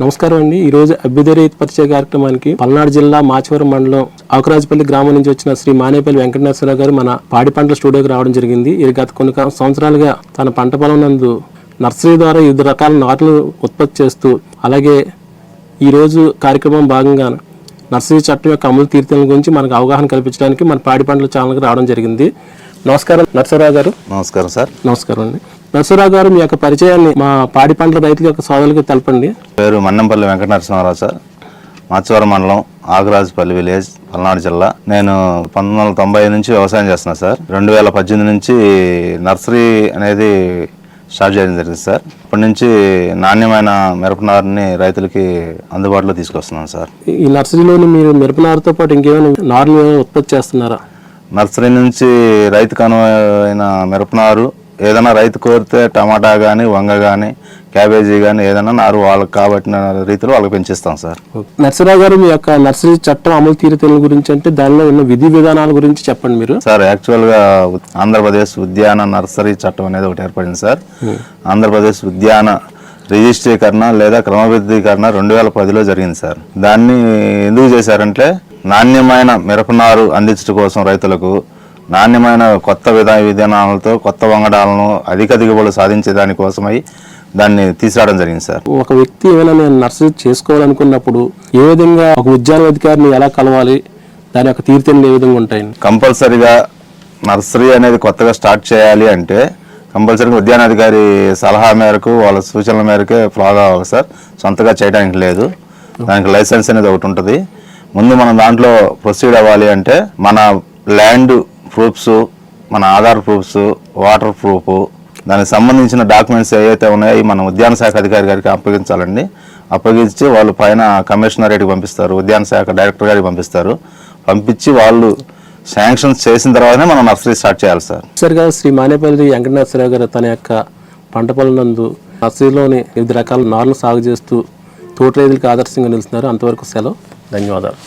నమస్కారం అండి. ఈ రోజు అభ్యుదయ పరిచయ కార్యక్రమానికి పల్నాడు జిల్లా మాచవరం మండలం ఆకురాజపల్లి గ్రామం నుంచి వచ్చిన శ్రీ మానేపల్లి వెంకటేశ్వరరావు గారు మన పాడి పంటల స్టూడియోకి రావడం జరిగింది. ఇది గత కొన్ని సంవత్సరాలుగా తన పంట పొలం నందు నర్సరీ ద్వారా వివిధ రకాల నాట్లు ఉత్పత్తి చేస్తూ అలాగే ఈ రోజు కార్యక్రమం భాగంగా నర్సరీ చట్టం యొక్క అమలు తీర్థం గురించి మనకు అవగాహన కల్పించడానికి మన పాడి పంటల ఛానల్కి రావడం జరిగింది. నమస్కారం నర్సరావు గారు. నమస్కారం సార్. నమస్కారం అండి. నర్సరావు గారు మీ యొక్క పరిచయాన్ని మా పాడి పంటల రైతుల యొక్క సోదరులకు తెలపండి. పేరు మన్నెంపల్లి వెంకట నరసింహారావు సార్. మాచవరం మండలం ఆగరాజుపల్లి విలేజ్ పల్నాడు జిల్లా. నేను పంతొమ్మిది వందల తొంభై నుంచి వ్యవసాయం చేస్తున్నా సార్. రెండు వేల పద్దెనిమిది నుంచి నర్సరీ అనేది స్టార్ట్ చేయడం జరిగింది సార్. అప్పటి నుంచి నాణ్యమైన మిరపనారుని రైతులకి అందుబాటులో తీసుకొస్తున్నాను సార్. ఈ నర్సరీలోని మీరు మిరప నారుతో పాటు ఇంకేమైనా నారులు ఉత్పత్తి చేస్తున్నారా? నర్సరీ నుంచి రైతుకు అనువైన మిరపనారు ఏదైనా రైతు కోరితే టమాటా కానీ వంగ కానీ క్యాబేజీ కానీ ఏదైనా నారు వాళ్ళకి కాబట్టిన రీతిలో వాళ్ళకి పెంచిస్తాం సార్. నర్సరావు గారు మీ యొక్క నర్సరీ చట్టం అమలు తీరుతల గురించి అంటే దానిలో ఉన్న విధి విధానాల గురించి చెప్పండి మీరు. సార్ యాక్చువల్గా ఆంధ్రప్రదేశ్ ఉద్యాన నర్సరీ చట్టం అనేది ఒకటి ఏర్పడింది సార్. ఆంధ్రప్రదేశ్ ఉద్యాన రిజిస్ట్రీకరణ లేదా క్రమబద్ధీకరణ రెండు వేల పదిలో జరిగింది సార్. దాన్ని ఎందుకు చేశారంటే నాణ్యమైన మిరపనారు అందించడం కోసం రైతులకు నాణ్యమైన కొత్త విధా విధానాలతో కొత్త వంగడాలను అధిక దిగుబడులు సాధించే దానికోసమై దాన్ని తీసుకురావడం జరిగింది సార్. ఒక వ్యక్తి ఏమైనా నేను నర్సరీ చేసుకోవాలనుకున్నప్పుడు ఏ విధంగా ఒక ఉద్యాన అధికారిని ఎలా కలవాలి దాని యొక్క తీర్థం ఏ విధంగా ఉంటాయండి కంపల్సరిగా నర్సరీ అనేది కొత్తగా స్టార్ట్ చేయాలి అంటే కంపల్సరీగా ఉద్యానాధికారి సలహా మేరకు వాళ్ళ సూచనల మేరకే ఫాలో అవ్వాలి సార్. సొంతగా చేయడానికి లేదు. దానికి లైసెన్స్ అనేది ఒకటి ఉంటుంది. ముందు మనం దాంట్లో ప్రొసీడ్ అవ్వాలి అంటే మన ల్యాండ్ ప్రూఫ్స్ మన ఆధార్ ప్రూఫ్స్ వాటర్ ప్రూఫ్ దానికి సంబంధించిన డాక్యుమెంట్స్ ఏవైతే ఉన్నాయో మనం ఉద్యాన శాఖ అధికారి గారికి అప్పగించాలండి. అప్పగించి వాళ్ళు పైన కమిషనరేట్కి పంపిస్తారు ఉద్యాన శాఖ డైరెక్టర్ గారికి పంపిస్తారు. పంపించి వాళ్ళు శాంక్షన్స్ చేసిన తర్వాతనే మనం నర్సరీ స్టార్ట్ చేయాలి సార్. సరిగా శ్రీ మానేపల్లి వెంకట గారు తన యొక్క పంట పొలనందు నర్సరీలోని వివిధ రకాల నార్లు సాగు చేస్తూ తోటి రైతులకు ఆదర్శంగా నిలుస్తున్నారు. అంతవరకు సెలవు. ధన్యవాదాలు.